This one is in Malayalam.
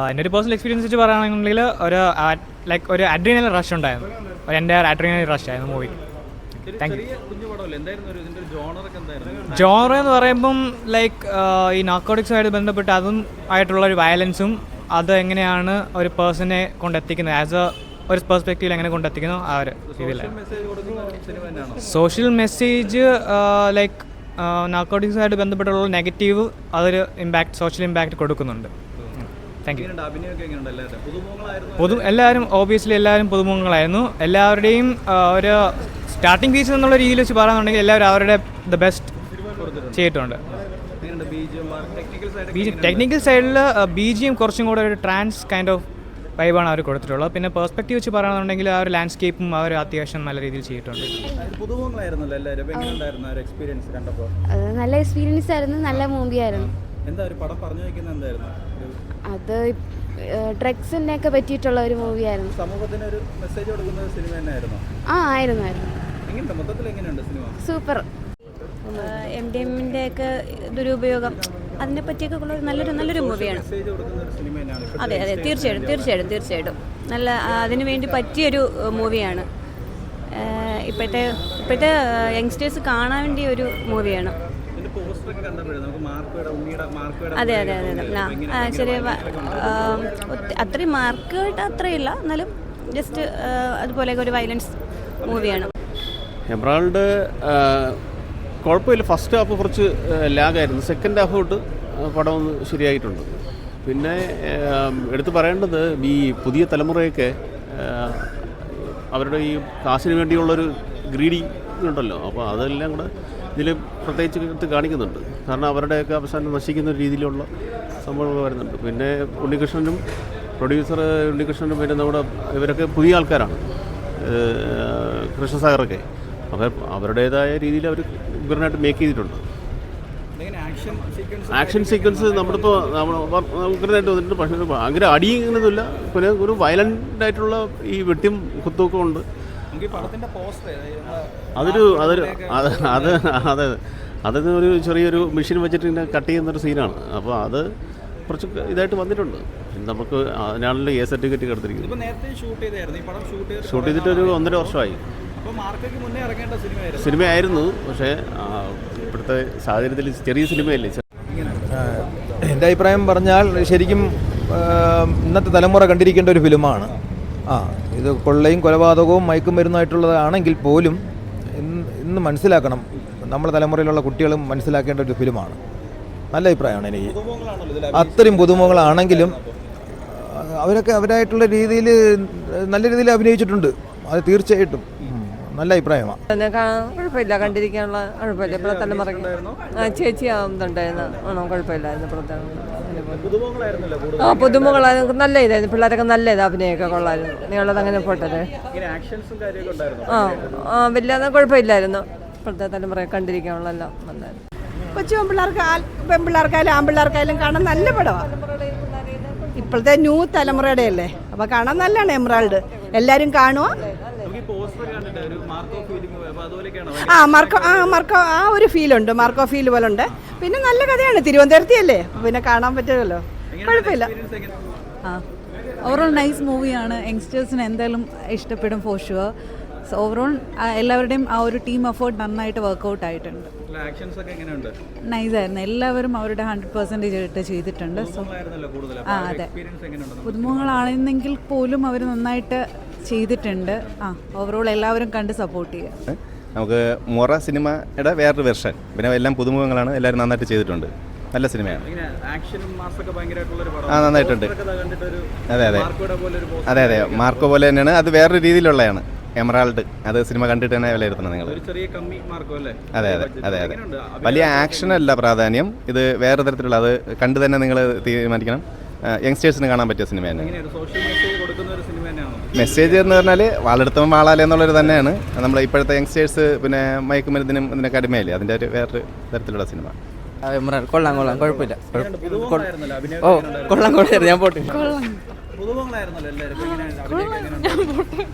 എന്റെ ഒരു പേഴ്സണൽ എക്സ്പീരിയൻസ് വെച്ച് പറയുകയാണെങ്കിൽ ഒരു ലൈക്ക് ഒരു അഡ്രീനൽ റഷ് ഉണ്ടായിരുന്നു. ഒരു എന്റെ അഡ്രീനൽ റഷ് ആയിരുന്നു മൂവി ജോണർ എന്ന് പറയുമ്പം ലൈക്ക് ഈ നാർക്കോട്ടിക്സുമായിട്ട് ബന്ധപ്പെട്ട് അതും ആയിട്ടുള്ള ഒരു വയലൻസും അത് എങ്ങനെയാണ് ഒരു പേഴ്സണെ കൊണ്ടെത്തിക്കുന്നത്? ആസ് എ ഒരു പെർസ്പെക്റ്റീവിൽ എങ്ങനെ കൊണ്ടെത്തിക്കുന്നു ആ ഒരു രീതിയിലാണ് തന്നെയാണോ? സോഷ്യൽ മെസ്സേജ് ലൈക്ക് നാർക്കോട്ടിക്സുമായിട്ട് ബന്ധപ്പെട്ടുള്ള നെഗറ്റീവ് അതൊരു ഇമ്പാക്ട് സോഷ്യൽ ഇമ്പാക്റ്റ് കൊടുക്കുന്നുണ്ട്. താങ്ക് യു പൊതു എല്ലാവരും ഓബിയസ്ലി എല്ലാവരും പുതുമുഖങ്ങളായിരുന്നു. എല്ലാവരുടെയും ഒരു സ്റ്റാർട്ടിംഗ് ഫീസ് എന്നുള്ള രീതിയിൽ വെച്ച് പറയുന്നുണ്ടെങ്കിൽ എല്ലാവരും അവരുടെ ദ ബെസ്റ്റ് ചെയ്തിട്ടുണ്ട്. ടെക്നിക്കൽ സൈഡിൽ ബി ജി എം കുറച്ചും കൂടെ ഒരു ട്രാൻസ് കൈൻഡ് ഓഫ് വൈബാണ് അവർ കൊടുത്തിട്ടുള്ളത്. പിന്നെ പെർസ്പെക്റ്റീവ് വെച്ച് പറയുകയാണെന്നുണ്ടെങ്കിൽ ആ ഒരു ലാൻഡ്സ്കേപ്പും അവർ അത്യാവശ്യം നല്ല രീതിയിൽ ചെയ്തിട്ടുണ്ട്. അത് നല്ല എക്സ്പീരിയൻസ് ആയിരുന്നു നല്ല മൂവി ആയിരുന്നു. അത് ഡ്രഗ്സിനെ ഒക്കെ പറ്റിയിട്ടുള്ള ഒരു മൂവി ആയിരുന്നു സമൂഹത്തിന് ഒരു മെസ്സേജ് കൊടുക്കുന്ന സിനിമ തന്നെയായിരുന്നു? ആ ആയിരുന്നു ആയിരുന്നു. മൊത്തത്തിൽ എങ്ങനെയുണ്ട് സിനിമ സൂപ്പർ. എം ഡി എമ്മിന്റെ ഒക്കെ ദുരുപയോഗം അതിനെ പറ്റിയൊക്കെ ഉള്ള ഒരു നല്ലൊരു നല്ലൊരു മൂവിയാണ്. മെസ്സേജ് കൊടുക്കുന്ന ഒരു സിനിമ തന്നെയാണ് ഇപ്പോൾ അതെ അതെ തീർച്ചയായിട്ടും തീർച്ചയായിട്ടും തീർച്ചയായിട്ടും. നല്ല അതിനു വേണ്ടി പറ്റിയൊരു മൂവിയാണ്. ഇപ്പോഴത്തെ ഇപ്പോഴത്തെ യങ്സ്റ്റേഴ്സ് കാണാൻ വേണ്ടിയ ഒരു മൂവിയാണ്. അതെ അതെ അതെ അതെ. ആ, ചെറിയ അത്രയും മാർക്കായിട്ട് അത്രയില്ല. എന്നാലും ജസ്റ്റ് അതുപോലെ ഒരു വയലൻസ് മൂവിയാണ് എബ്രാൾഡ് കുഴപ്പമില്ല. ഫസ്റ്റ് ഹാഫ് കുറച്ച് ലാഗായിരുന്നു സെക്കൻഡ് ഹാഫ് തൊട്ട് പടം ഒന്ന് ശരിയായിട്ടുണ്ട്. പിന്നെ എടുത്തു പറയേണ്ടത് ഈ പുതിയ തലമുറയൊക്കെ അവരുടെ ഈ കാശിന് വേണ്ടിയുള്ളൊരു ഗ്രീഡി ഉണ്ടല്ലോ. അപ്പോൾ അതെല്ലാം കൂടെ ഇതിൽ പ്രത്യേകിച്ച് എടുത്ത് കാണിക്കുന്നുണ്ട്. കാരണം അവരുടെയൊക്കെ അവസാനം നശിക്കുന്ന രീതിയിലുള്ള സംഭവങ്ങൾ വരുന്നുണ്ട്. പിന്നെ ഉണ്ണികൃഷ്ണനും പ്രൊഡ്യൂസർ ഉണ്ണികൃഷ്ണനും പിന്നെ നമ്മുടെ ഇവരൊക്കെ പുതിയ ആൾക്കാരാണ്. കൃഷ്ണസാഗറൊക്കെ. അവർ അവരുടേതായ രീതിയിൽ അവർ ഉഗ്രനായിട്ട് മേക്ക് ചെയ്തിട്ടുണ്ട്. ആക്ഷൻ സീക്വൻസ് നമ്മളിപ്പോൾ നമ്മൾ ഉഗ്രനായിട്ട് വന്നിട്ടുണ്ട്. പക്ഷേ ഭയങ്കര അടി ഇങ്ങനെയൊന്നുമില്ല പിന്നെ ഒരു വയലന്റ് ആയിട്ടുള്ള ഈ വെട്ടിയും കുത്തുമൊക്കെ ഉണ്ട്. അതൊരു അതൊരു അത് അത് അതെ. അതൊരു ഒരു ചെറിയൊരു മെഷീൻ വെച്ചിട്ട് ഇങ്ങനെ കട്ട് ചെയ്യുന്നൊരു സീനാണ് അപ്പോൾ അത് കുറച്ച് ഇതായിട്ട് വന്നിട്ടുണ്ട്. നമുക്ക് അതിനാണല്ലോ എ സർട്ടിഫിക്കറ്റ് എടുത്തിരിക്കുന്നത് ഇപ്പൊ നേരത്തെ ഷൂട്ട് ചെയ്തായിരുന്നു. ഈ പടം ഷൂട്ട് ചെയ്തിട്ട് ഒരു ഒന്നര വർഷമായി. അപ്പോൾ മാർക്കയ്ക്ക് മുന്നേ ഇറങ്ങേണ്ട സിനിമയായിരുന്നു. സിനിമയായിരുന്നു. പക്ഷേ ഇപ്പോഴത്തെ സാഹചര്യത്തിൽ ചെറിയ സിനിമയല്ലേ? എന്റെ അഭിപ്രായം പറഞ്ഞാൽ ശരിക്കും ഇന്നത്തെ തലമുറ കണ്ടിരിക്കേണ്ട ഒരു ഫിലിമാണ്. ആ ഇത് കൊള്ളയും കൊലപാതകവും മയക്കും മരുന്നായിട്ടുള്ളതാണെങ്കിൽ പോലും ഇന്ന് ഇന്ന് മനസ്സിലാക്കണം നമ്മുടെ തലമുറയിലുള്ള കുട്ടികളും മനസ്സിലാക്കേണ്ട ഒരു ഫിലിമാണ്. നല്ല അഭിപ്രായമാണ് എനിക്ക്. അത്രയും പുതുമുഖങ്ങളാണെങ്കിലും അവരൊക്കെ അവരായിട്ടുള്ള രീതിയിൽ നല്ല രീതിയിൽ അഭിനയിച്ചിട്ടുണ്ട്. അത് തീർച്ചയായിട്ടും. നല്ല അഭിപ്രായമാണ്. കുഴപ്പമില്ല കണ്ടിരിക്കാനുള്ള കുഴപ്പമില്ല. ഇവിടെ തലമുറയ്ക്ക്. ആ ചേച്ചി ആവുന്നുണ്ടായിരുന്നു. ആണോ കുഴപ്പമില്ലായിരുന്നു കൂടുതൽ ആ പുതുമുകളായിരുന്നു. നല്ല ഇതായിരുന്നു. പിള്ളേരൊക്കെ നല്ല ഇത് അഭിനയമൊക്കെ കൊള്ളായിരുന്നു. നിങ്ങളത് അങ്ങനെ പോട്ടത്? ആ ആ വലിയ കുഴപ്പമില്ലായിരുന്നു. ഇപ്പോഴത്തെ തലമുറയെ കണ്ടിരിക്കാനുള്ള എല്ലാം നന്നായിരുന്നു. കൊച്ചു പെൺപിള്ളേർക്ക് ആ- പെൺപിള്ളേർക്കായാലും ആൺപിള്ളേർക്കായാലും കാണാൻ നല്ല പടമാണ് ഇപ്പോഴത്തെ ന്യൂ തലമുറയുടെ അല്ലേ അപ്പോൾ കാണാൻ നല്ലതാണ് എമറാൾഡ്. എല്ലാവരും കാണുക ആ മാർക്കോ ആ മാർക്കോ ആ ഒരു ഫീലുണ്ട് മാർക്കോ ഫീൽ പോലെ ഉണ്ട്. പിന്നെ നല്ല കഥയാണ്. തിരുവനന്തപുരത്തെ അല്ലേ? പിന്നെ കാണാൻ പറ്റുമല്ലോ. കുഴപ്പമില്ല. ആ. ഓവറോൾ നൈസ് മൂവിയാണ് യങ്സ്റ്റേഴ്സിന് എന്തായാലും ഇഷ്ടപ്പെടും ഫോർ ഷുവർ സോ ഓവറോൾ എല്ലാവരുടെയും ആ ഒരു ടീം എഫേർട്ട് നന്നായിട്ട് വർക്കൗട്ട് ആയിട്ടുണ്ട്. ആക്ഷൻസ് ഒക്കെ എങ്ങനെയുണ്ട്? നൈസ് ആയിരുന്നു. എല്ലാവരും അവരുടെ ഹൺഡ്രഡ് പെർസെന്റേജ് ഇട്ട് ചെയ്തിട്ടുണ്ട്. സോ ആ അതെ. പുതുമുഖങ്ങളാണെന്നെങ്കിൽ പോലും അവർ നന്നായിട്ട് ചെയ്തിട്ടുണ്ട്. ആ ഓവറോൾ എല്ലാവരും കണ്ട് സപ്പോർട്ട് ചെയ്യുക നമുക്ക് മൊറ സിനിമയുടെ വേറൊരു വെർഷൻ പിന്നെ എല്ലാം പുതുമുഖങ്ങളാണ് എല്ലാവരും നന്നായിട്ട് ചെയ്തിട്ടുണ്ട്. നല്ല സിനിമയാണ്. ആ, നന്നായിട്ടുണ്ട്. കണ്ടിട്ട് ഒരു അതെ അതെ. മാർക്കോയുടെ പോലെ ഒരു അതെ അതെ. മാർക്കോ പോലെ തന്നെയാണ്. അത് വേറൊരു രീതിയിലുള്ളതാണ്. എമറാൾഡ് അത് സിനിമ കണ്ടിട്ട് തന്നെ വിലയിരുത്തണം നിങ്ങൾ ഒരു ചെറിയ കമ്മി മാർക്കോ അല്ലേ? അതെ അതെ അതെ അതെ. വലിയ ആക്ഷനല്ല പ്രാധാന്യം. ഇത് വേറെ തരത്തിലുള്ള അത് കണ്ടു തന്നെ നിങ്ങൾ തീരുമാനിക്കണം. യങ്സ്റ്റേഴ്സിന് കാണാൻ പറ്റിയ സിനിമ തന്നെ സോഷ്യൽ മെസ്സേജ് കൊടുക്കുന്ന ഒരു സിനിമ മെസ്സേജ് എന്ന് പറഞ്ഞാൽ വാളെടുത്തവൻ വാളാലേ എന്നുള്ളൊരു തന്നെയാണ്. നമ്മൾ ഇപ്പോഴത്തെ യങ്സ്റ്റേഴ്സ് പിന്നെ മയക്കുമരുന്നിനും ഇതിനൊക്കെ അടിമയില്ലേ? അതിന്റെ ഒരു വേറൊരു തരത്തിലുള്ള സിനിമ കൊള്ളാം കൊള്ളാം. കുഴപ്പമില്ല. ഓ കൊള്ളാം കൊള്ളാം. ഞാൻ പോട്ടെ. പുതുമുഖങ്ങളായിരുന്നല്ലോ